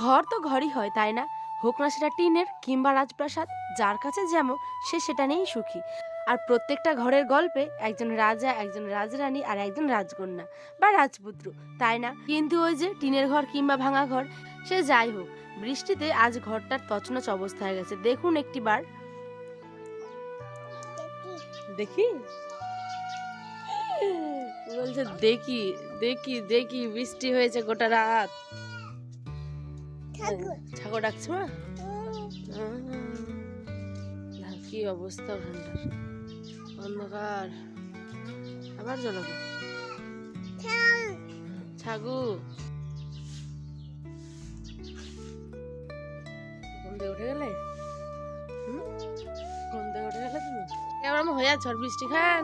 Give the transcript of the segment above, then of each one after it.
ঘর তো ঘরই হয়, তাই না? হোক না সেটা টিনের কিংবা রাজপ্রাসাদ, যার কাছে যেমন, সে সেটা নিয়েই সুখী। আর প্রত্যেকটা ঘরের গল্পে একজন রাজা, একজন রাজরানী আর একজন রাজকন্যা বা রাজপুত্র, তাই না? কিন্তু ওই যে টিনের ঘর কিংবা ভাঙা ঘর, সে যাই হোক, বৃষ্টিতে আজ ঘরটার তছনছ অবস্থা হয়ে গেছে। দেখুন একটিবার দেখি? বলছে, দেখি দেখি দেখি, বৃষ্টি হয়েছে গোটা রাত। ঠাকুর। ডাকছে মা? কি অবস্থা ওখানটার অন্ধকার। আবার জলকে ছাগু ঘুম থেকে উঠে গেলে? ঘুম থেকে উঠে গেলে তুমি? কেমন হয়ে ঝড় বৃষ্টি খান।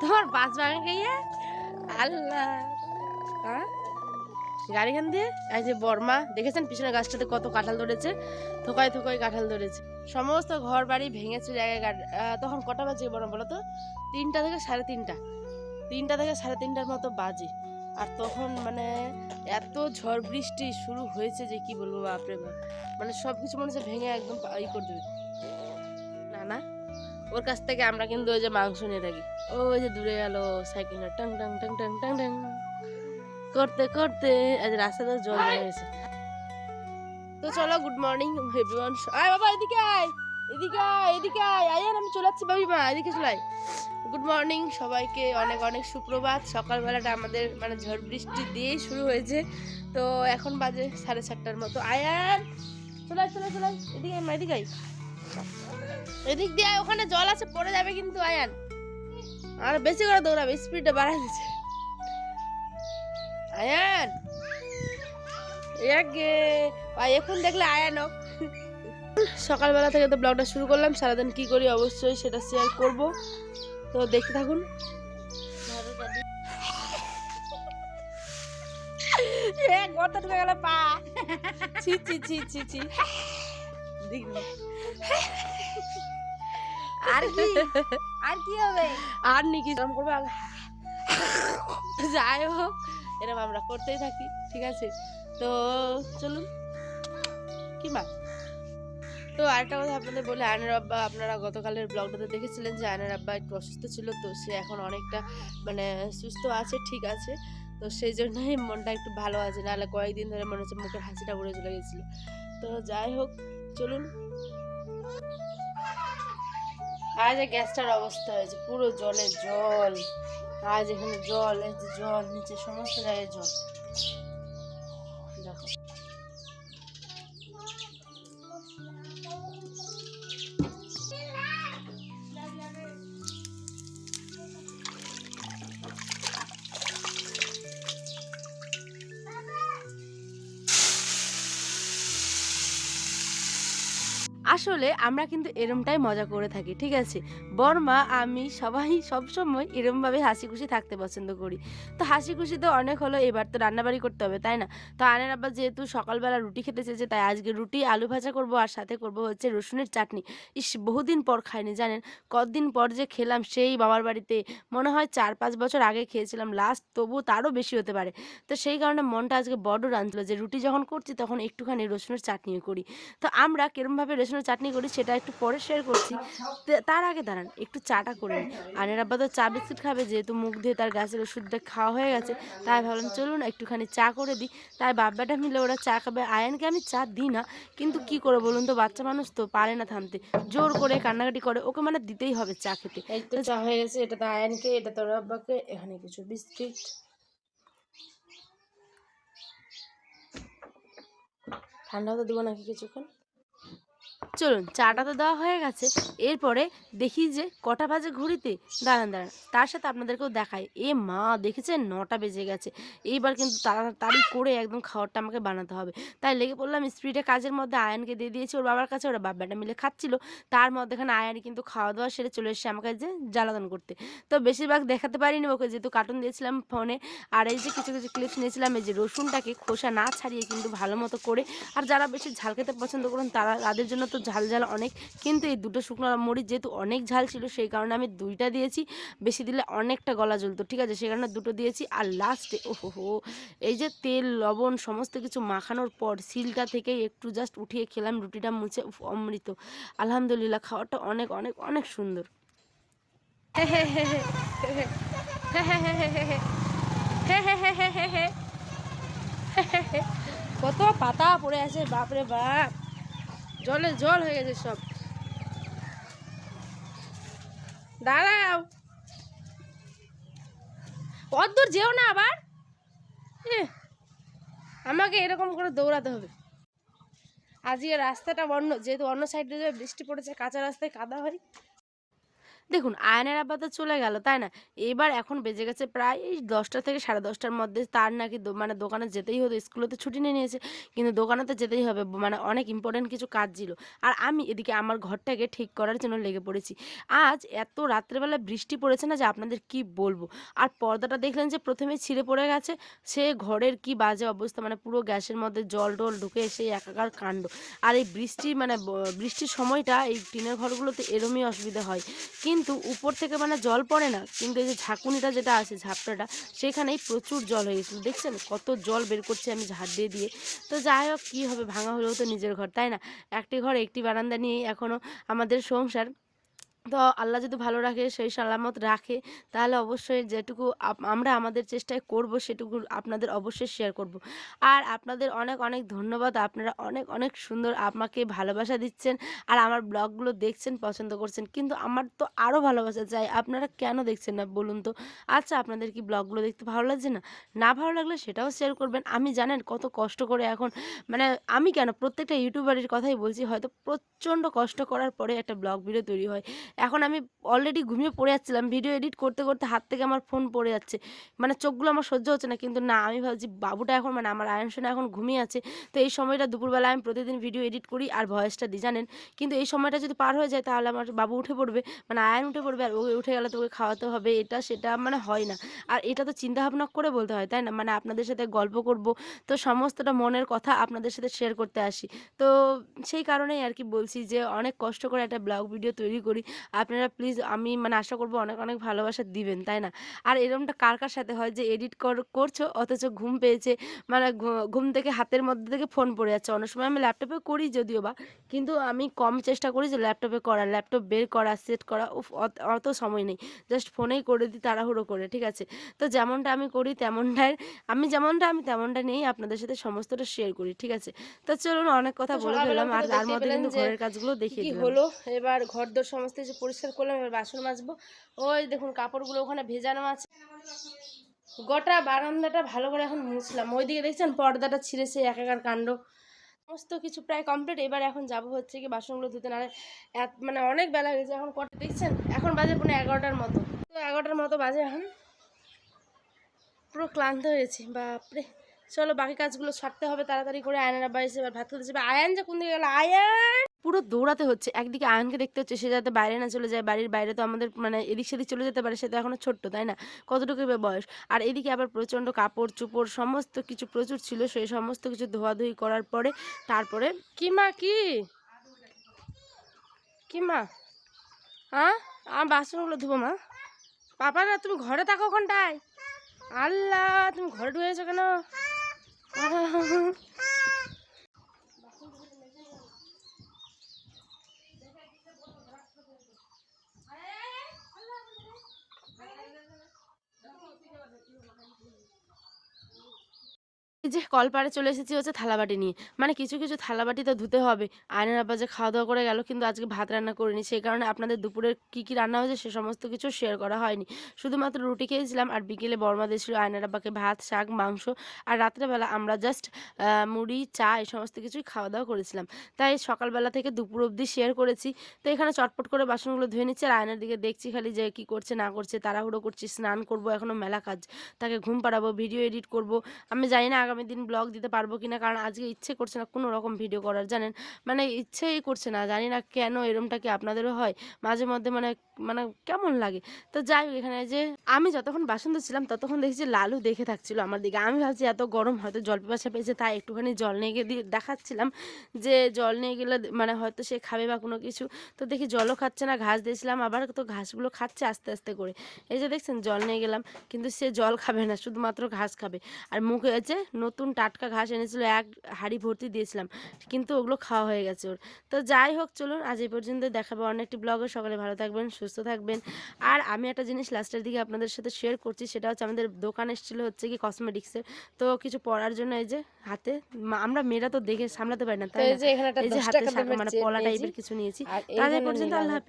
তোমার বাস বাগান খাইয়া আল্লাহ। হ্যাঁ গাড়িখান দিয়ে, এই যে বর্মা, দেখেছেন পিছনে গাছটাতে কত কাঁঠাল ধরেছে? থোকায় থোকায় কাঁঠাল ধরেছে। সমস্ত ঘর বাড়ি ভেঙেছে জায়গায় তখন কটা বাজে বড় বলো তো? তিনটা থেকে সাড়ে তিনটা। তিনটা থেকে সাড়ে তিনটার মতো বাজে। আর তখন মানে এত ঝড় বৃষ্টি শুরু হয়েছে যে কি বলব বাপরে বাপ। মানে সব কিছু মনে হচ্ছে ভেঙে একদম ই করে দেবে। না না ওর কাছ থেকে আমরা কিন্তু ওই যে মাংস নিয়ে থাকি। ওই যে দূরে গেল সাইকেলটা, টং, টাং টং, টাং টাং টাং। করতে করতে আজ রাস্তাতে জল জমে গেছে। তো চলো গুড মর্নিং এভরিওয়ান আয় বাবা এদিকে আয় এদিকে আয় এদিকে আয়। আয় আমি চলে যাচ্ছি বাবি মা এদিকে চলে আয়। গুড মর্নিং সবাইকে অনেক অনেক সুপ্রভাত। সকালবেলাটা আমাদের মানে ঝড় বৃষ্টি দিয়েই শুরু হয়েছে। তো এখন বাজে সাড়ে সাতটার মতো। আয়ান চলে চলে চলে এদিকে আয় মা এদিকে আয়। এদিক দিয়ে আয়, ওখানে জল আছে পড়ে যাবে কিন্তু আয়ান। আর বেশি করে দৌড়াবে স্পিডটা বাড়াই দিচ্ছে। আয়ান। একে ভাই এখন দেখলে আয়ান সকালবেলা থেকে তো ব্লগটা শুরু করলাম সারাদিন কি করি অবশ্যই সেটা শেয়ার করব। তো দেখতে থাকুন। এ গর্ত ঢুকে গেল পা। ছি ছি ছি ছি ছি। দেখবি আর কি? আর কি হবে? আর নি কি এরকম করব আগে। যাই হোক। এরকম আমরা করতেই থাকি, ঠিক আছে? তো চলুন। কি মা? তো আরেকটা কথা আপনাদের বলে, আয়নের আব্বা আপনারা গতকালের ব্লগটাতে দেখেছিলেন যে আয়নের আব্বা একটু অসুস্থ ছিল, তো সে এখন অনেকটা মানে সুস্থ আছে, ঠিক আছে। তো সেই জন্যই মনটা একটু ভালো আছে, নাহলে কয়েকদিন ধরে মনে হচ্ছে মুখের হাসিটা উড়ে চলে গেছিল। তো যাই হোক, চলুন। আজ গ্যাসটার অবস্থা হয়েছে, পুরো জলে জল, আজ এখানে জল, এই যে জল, নিচে সমস্ত জায়গায় জল। আসলে আমরা কিন্তু এরমটাই মজা করে থাকি ঠিক আছে? বর্মা, আমি সবাই সবসময় এরমভাবে হাসি খুশি থাকতে পছন্দ করি। তো হাসি খুশি তো অনেক হলো, এবার তো রান্নাবাড়ি করতে হবে, তাই না? তো আনের আব্বা যেহেতু সকালবেলা রুটি খেতে চেয়েছে, তাই আজকে রুটি, আলু ভাজা করব, আর সাথে করব হচ্ছে রসুনের চাটনি। ইস, বহুদিন পর খাইনি, জানেন? কতদিন পর যে খেলাম সেই বাবার বাড়িতে, মনে হয় চার পাঁচ বছর আগে খেয়েছিলাম লাস্ট তবু তারও বেশি হতে পারে। তো সেই কারণে মনটা আজকে বড় রাঁধলো যে রুটি যখন করছি তখন একটুখানি রসুনের চাটনিও করি। তো আমরা কিরমভাবে রসুনের চাটনি করি সেটা একটু পরে শেয়ার করছি। তার আগে দাঁড়ান। একটু চাটা করে নিই আনের আব্বা তো চা বিস্কুট খাবে যেহেতু মুখ দিয়ে তার গাছের ওষুধটা খাওয়া হয়ে গেছে তাই ভাবলাম চলুন একটুখানি চা করে দিই। তাই বাব্বাটা মিলে ওরা চা খাবে। আয়ানকে আমি চা দিই না কিন্তু কি করে বলুন তো? বাচ্চা মানুষ তো পারে না থামতে। জোর করে কান্নাকাটি করে ওকে মানে দিতেই হবে চা খেতে। এই তো চা হয়ে গেছে এটা তো আয়ানকে এটা তো আব্বাকে এখানে কিছু বিস্কিট। ঠান্ডা হতে দিব নাকি কিছুক্ষণ? চলুন, চাটা তো দেওয়া হয়ে গেছে। এরপরে দেখি যে কটা বাজে ঘড়িতে? দাঁড়ান দাঁড়ান, তার সাথে আপনাদেরকেও দেখাই। এ মা, দেখেছেন? নটা বেজে গেছে। এইবার কিন্তু তাড়াতাড়ি করে একদম খাবারটা আমাকে বানাতে হবে। তাই লেগে পড়লাম, স্পিডে কাজের মধ্যে আয়ানকে দিয়ে দিয়েছি ওর বাবার কাছে। ওরা বাবাটা মিলে খাচ্ছিল। তার মধ্যেখানে আয়ান কিন্তু খাওয়া দাওয়া সেরে চলে এসেছে আমাকে যে জ্বালাতন করতে। তো বেশিরভাগ দেখাতে পারিনি ওকে, যেহেতু কার্টুন দিয়েছিলাম ফোনে আর এই যে কিছু কিছু ক্লিপস নিয়েছিলাম, এই যে রসুনটাকে খোসা না ছাড়িয়ে কিন্তু ভালো মতো করে। আর যারা বেশি ঝাল খেতে পছন্দ করুন, তারা তাদের জন্য তো ঝাল ঝাল অনেক কিন্তু এই দুটো শুকনো মরিচ যেহেতু অনেক ঝাল ছিল সেই কারণে আমি দুইটা দিয়েছি বেশি দিলে অনেকটা গলা জ্বলতো ঠিক আছে সে কারণে দুটো দিয়েছি আর লাস্টে ওহো এই যে তেল লবণ সমস্ত কিছু মাখানোর পর সিলটা থেকে একটু জাস্ট উঠিয়ে খেলাম রুটিটা মুছে অমৃত আলহামদুলিল্লাহ খাওয়াটা অনেক অনেক অনেক সুন্দর কত পাতা পড়ে আছে বাপরে বাপ জলে জল হয়ে গেছে সব। দাঁড়াও। অদ্দূর দূর যেও না আবার। আমাকে এরকম করে দৌড়াতে হবে। আজকে রাস্তাটা অন্য, যেহেতু অন্য সাইডে বৃষ্টি পড়েছে, কাঁচা রাস্তায় কাদা হয় দেখুন, আয়নের আব্বা তো চলে গেল, তাই না? এবার এখন বেজে গেছে প্রায় এই দশটা থেকে সাড়ে দশটার মধ্যে তার নাকি মানে দোকানে যেতেই হতো স্কুলে তো ছুটি নিয়ে নিয়েছে, কিন্তু দোকানে তো যেতেই হবে মানে অনেক ইম্পর্টেন্ট কিছু কাজ ছিল। আর আমি এদিকে আমার ঘরটাকে ঠিক করার জন্য লেগে পড়েছি। আজ এত রাত্রেবেলা বৃষ্টি পড়েছে না যে আপনাদের কি বলব? আর পর্দাটা দেখলেন যে প্রথমে ছিঁড়ে পড়ে গেছে, সে ঘরের কি বাজে অবস্থা মানে পুরো গ্যাসের মধ্যে জল টল ঢুকে সেই একাকার কাণ্ড। আর এই বৃষ্টি মানে বৃষ্টির সময়টা এই টিনের ঘরগুলোতে এরমই অসুবিধা হয়। কিন্তু উপর থেকে মানে জল পড়ে না। কিন্তু এই যে ঝাঁকুনিটা যেটা আছে, ঝাপটাটা, সেখানেই প্রচুর জল হয়ে গেছিল। দেখছেন কত জল বের করছে আমি ঝাড় দিয়ে দিয়ে। তো যাই হোক, কী হবে? ভাঙা হলেও তো নিজের ঘর, তাই না? একটি ঘর, একটি বারান্দা নিয়েই এখনও আমাদের সংসার। তো আল্লাহ যদি ভালো রাখে, সেই সালামত রাখে, তাহলে অবশ্যই যেটুকু আমরা আমাদের চেষ্টায় করব, সেটুকু আপনাদের অবশ্যই শেয়ার করব। আর আপনাদের অনেক অনেক ধন্যবাদ, আপনারা অনেক অনেক সুন্দর আমাকে ভালোবাসা দিচ্ছেন, আর আমার ব্লগগুলো দেখছেন, পছন্দ করছেন, কিন্তু আমার তো আরও ভালোবাসা চাই, আপনারা কেন দেখছেন না, বলুন তো? আচ্ছা আপনাদের কি ব্লগগুলো দেখতে ভালো লাগছে না? না ভালো লাগলে সেটাও শেয়ার করবেন, আমি জানেন কত কষ্ট করে এখন মানে আমি কেন, প্রত্যেকটা ইউটিউবারের কথাই বলছি, হয়তো প্রচণ্ড কষ্ট করার পরে একটা ব্লগ ভিডিও তৈরি হয় এখন আমি অলরেডি ঘুমিয়ে পড়ে যাচ্ছিলাম। ভিডিও এডিট করতে করতে হাত থেকে আমার ফোন পড়ে যাচ্ছে। মানে চোখগুলো আমার সহ্য হচ্ছে না। কিন্তু না, আমি ভাবছি বাবুটা এখন মানে আমার আয়ন সোনা এখন ঘুমিয়ে আছে। তো এই সময়টা দুপুরবেলা আমি প্রতিদিন ভিডিও এডিট করি আর ভয়েসটা দিই জানেন? কিন্তু এই সময়টা যদি পার হয়ে যায়, তাহলে আমার বাবু উঠে পড়বে। মানে আয়ন উঠে পড়বে আর ও উঠে গেলে তো ওকে খাওয়াতে হবে। এটা, সেটা মানে হয় না। আর এটা তো চিন্তা ভাবনা করে বলতে হয়, তাই না? মানে আপনাদের সাথে গল্প করব। তো সমস্তটা মনের কথা আপনাদের সাথে শেয়ার করতে আসি। তো সেই কারণেই আর কি বলছি যে, অনেক কষ্ট করে একটা ব্লগ ভিডিও তৈরি করি। আপনারা প্লিজ আমি মানে আশা করব অনেক অনেক ভালোবাসা দিবেন তাই না? আর এরকমটা কার কার সাথে হয় যে এডিট করছ অথচ ঘুম পেয়েছে মানে ঘুম থেকে হাতের মধ্যে থেকে ফোন পড়ে যাচ্ছে। অনেক সময় আমি ল্যাপটপে করি যদিও বা কিন্তু আমি কম চেষ্টা করি যে ল্যাপটপে করা ল্যাপটপ বের করা সেট করা অত- সময় নেই। জাস্ট ফোনেই করে দিই তাড়াহুড়ো করে ঠিক আছে? তো যেমনটা আমি করি তেমনটাই আমি যেমনটা আমি তেমনটা নিয়েই আপনাদের সাথে সমস্তটা শেয়ার করি ঠিক আছে? তো চলুন অনেক কথা বলে ফেললাম আর তার মধ্যে কিন্তু ঘরের কাজগুলো দেখিয়ে কি হলো এবার ঘর দোর সমস্ত কিছু পরিষ্কার করলাম, এবার বাসন মাজবো। ওই দেখুন, কাপড়গুলো ওখানে ভেজানো আছে। গোটা বারান্দাটা ভালো করে এখন মুছলাম। ওইদিকে দেখছেন, পর্দাটা ছিঁড়েছে একাকার কাণ্ড। সমস্ত কিছু প্রায় কমপ্লিট এবার এখন যাব হচ্ছে কি বাসনগুলো ধুতে। না মানে অনেক বেলা হয়েছে এখন কটা দেখছেন, এখন বাজে পুরো এগারোটার মতো। তো এগারোটার মতো বাজে এখন। পুরো ক্লান্ত হয়েছি বাপরে। চলো বাকি কাজগুলো সারতে হবে। তাড়াতাড়ি করে আয়নার এসে এবার ভাত খেতে যাবে। আয়ান যে কোন দিকে গেল? আয়ান! পুরো দৌড়াতে হচ্ছে। একদিকে আয়নকে দেখতে হচ্ছে, সে যাতে বাইরে না চলে যায়। বাড়ির বাইরে তো আমাদের মানে এদিক সেদিক চলে যেতে পারে, সে তো এখনও ছোট্ট, তাই না? কতটুকু বয়স? আর এদিকে আবার প্রচণ্ড কাপড় চোপড়, সমস্ত কিছু প্রচুর ছিল সেই সমস্ত কিছু ধোয়াধুয়ি করার পরে তারপরে কি মা কি? কি মা হ্যাঁ আমার বাসনগুলো ধুবো মা। পাপা না তুমি ঘরে থাকো ওখানটায়। আল্লাহ, তুমি ঘরে ঢুকেছো কেন এই যে কলপাড়ে চলে এসেছি হচ্ছে থালাবাটি নিয়ে। মানে কিছু কিছু থালাবাটি তো ধুতে হবে। আয়নের আব্বা যে খাওয়া দাওয়া করে গেল কিন্তু আজকে ভাত রান্না করিনি। সেই কারণে আপনাদের দুপুরের কী কী রান্না হয়েছে সে সমস্ত কিছু শেয়ার করা হয়নি। শুধুমাত্র রুটি খেয়েছিলাম আর বিকেলে বর্মা দিয়েছিল আয়নের আব্বাকে ভাত, শাক, মাংস আর রাত্রেবেলা আমরা জাস্ট মুড়ি, চা এই সমস্ত কিছুই খাওয়া দাওয়া করেছিলাম। তাই সকালবেলা থেকে দুপুর অবধি শেয়ার করেছি। তো এখানে চটপট করে বাসনগুলো ধুয়ে নিচ্ছি আর আয়নার দিকে দেখছি খালি যে কী করছে, না করছে, তাড়াহুড়ো করছি, স্নান করব এখনও মেলা কাজ। তাকে ঘুম পাড়াবো ভিডিও এডিট করব। আমি জানি না আগামী আগামী দিন ব্লগ দিতে পারব কি না কারণ আজকে ইচ্ছে করছে না কোনো রকম ভিডিও করার, জানেন? মানে ইচ্ছেই করছে না, জানি না কেন এরমটা কি আপনাদেরও হয়? মাঝে মধ্যে মানে মানে কেমন লাগে? তো যাই হোক, এখানে যে আমি যতক্ষণ বাসন ছিলাম, ততক্ষণ দেখছি লালু দেখে থাকছিল আমার দিকে। আমি ভাবছি এত গরম, হয়তো জল পিপাসা পেয়েছে, তাই একটুখানি জল নিয়ে গিয়ে দিয়ে দেখাচ্ছিলাম যে জল নিয়ে গেলে মানে হয়তো সে খাবে বা কোনো কিছু। তো দেখি জলও খাচ্ছে না, ঘাস দিয়েছিলাম, আবার তো ঘাসগুলো খাচ্ছে আস্তে আস্তে করে। এই যে দেখছেন, জল নিয়ে গেলাম, কিন্তু সে জল খাবে না, শুধুমাত্র ঘাস খাবে। আর মুখে হয়েছে নতুন টাটকা ঘাস এনেছিল এক হাঁড়ি ভর্তি দিয়েছিলাম কিন্তু ওগুলো খাওয়া হয়ে গেছে ওর। তো যাই হোক চলুন আজ এই পর্যন্ত দেখাবো অন্য একটি ব্লগে সকালে ভালো থাকবেন সুস্থ থাকবেন। আর আমি একটা জিনিস লাস্টের দিকে আপনাদের সাথে শেয়ার করছি সেটা হচ্ছে আমাদের দোকান এসেছিল হচ্ছে কি কসমেটিক্সের তো কিছু পড়ার জন্য এই যে হাতে আমরা মেয়েরা তো দেখে সামলাতে পারি না তাই এই যে হাতে মানে পলা টাইপের কিছু নিয়েছি। তাহলে পর্যন্ত আল্লাহ হাফেজ।